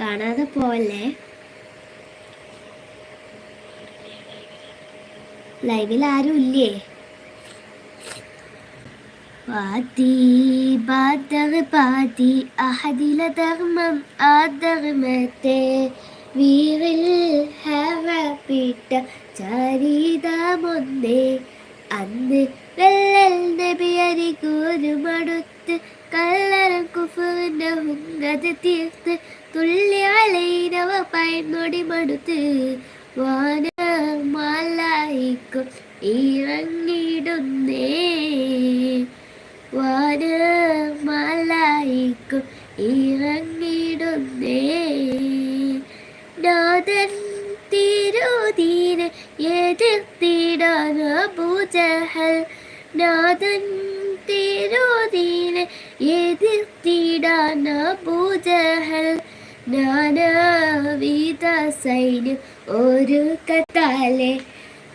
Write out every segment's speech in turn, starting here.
കാണാതെ പോവല്ലേ? ലൈവിൽ ആരും ഇല്ലേ? പാതി ബാദർ പാതി അഹദില ധർമ്മം ആ ധർമ്മത്തെ വീറിൽ ഹവപ്പിട്ട ചരിതമൊന്നേ. അന്ന് വെള്ളൽ നബി അരികൂരുമടുത്ത് കള്ളരം കുഫറിന്റെ ഹുങ്കത് തീർത്ത് തുള്ളിയാലൈനവ പയന്നൊടി മടുത്ത് വാനമാലായിക്കും ഇറങ്ങിടുന്നേ. വാനമാലായിക്കും ഇറങ്ങിടുന്നേ. നാഥൻ തിരുതീന് എതിർത്തിടാനോ പൂജഹൽ നാഥൻ തിരുതീന് എതിർത്തിടാൻ അബൂജഹൽ നാനാവിധ സൈന്യം ഒരു കത്താലെ.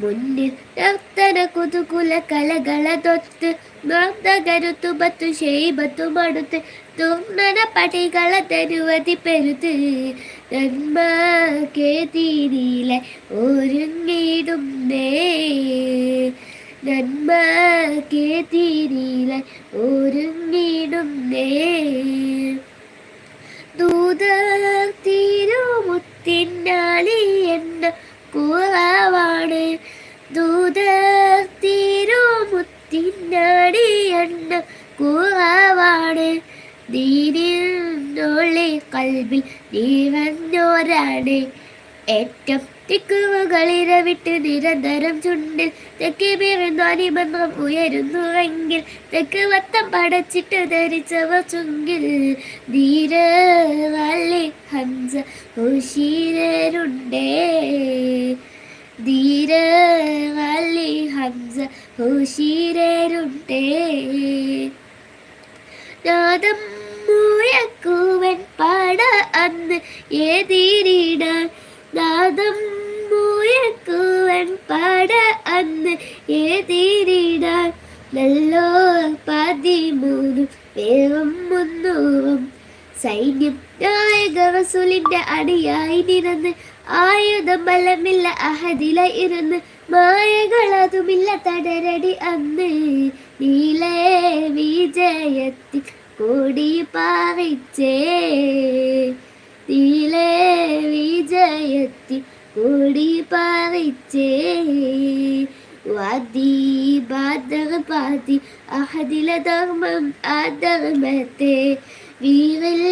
മുന്നിൽ നർത്തന കുതുകുല കലകള തൊത്ത് നർത്തകരുത്തു ബത്തു ഷെയ്ബത്തു മടുത്ത് തുന്നന പടികള തരുവതി പെരുത്ത്. നന്മ കേതിരിയിലെ ഒരുങ്ങിടുന്നേ. നന്മ ഒരു ഒരുങ്ങിടുന്നേ ദൂതർ തിരുമുത്തിനാളി എന്ന കുറവാണ്. ദൂത തിരുമുത്തിനാടി എന്ന കുറവാണ്. ദീനിനുള്ളി കൽവിൽ നിറഞ്ഞോരാണ് ഏറ്റം നിരന്തരം ചുണ്ടിൽ തെക്ക് പിറന്നാനി ബന്ധം ഉയരുന്നുവെങ്കിൽ തെക്ക് വത്തം പടച്ചിട്ട് ധരിച്ചവ ചുങ്കിൽ ധീരവാലി ഹംസ ഹുഷീരരുണ്ടേ ധീരവാലി ഹംസ ഹുഷീരരുണ്ടേ നാദം മുഴക്കുവൻ പാട അന്ന് ഏതിരിടാൻ നാദം മുഴക്കുവൻ പട അന്ന് ഏതിരിടാൻ നല്ലോ പതിമൂന്നും വേഗം മുന്നൂറും. സൈന്യം നായക റസൂലിന്റെ അടിയായി നിരന്ന് ആയുധം ബലമില്ല അഹദില ഇരുന്ന് മായകളതുമില്ല തടരടി അന്ന് നീലേ വിജയത്തിൽ കൂടി പാറിച്ചേ. വിജയത്തിൽ കൂടി പറിച്ചേ. വാദി ബാദർ പാതി അഹദില ധർമ്മം ആ ധർമ്മത്തെ വീറിൽ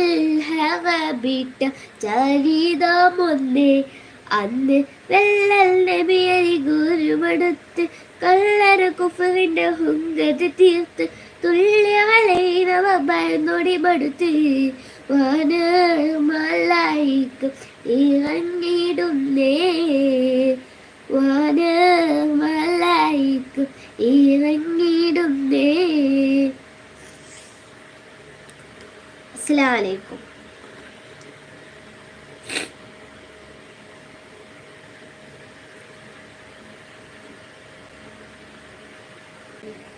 ഹറബിട്ട ചരിതമൊന്നേ. അന്ന് വെള്ളൽ നബിയരി ഗുരുമെടുത്ത് കള്ളര കുഫറിന്റെ ഹുങ്കത് തീർത്ത് തുള്ളിയാളൈനവ ഭയന്നോടി മടുത്ത് വാനമലായിക്കും ഇറങ്ങിടുന്നേ. അസ്സലാമു അലൈക്കും Shit, what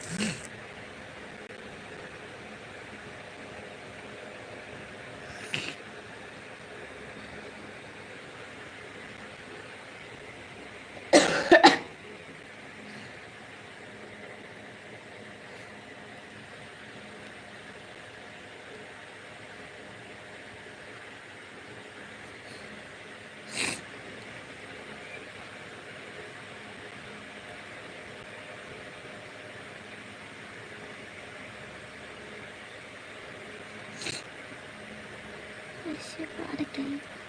I should see again.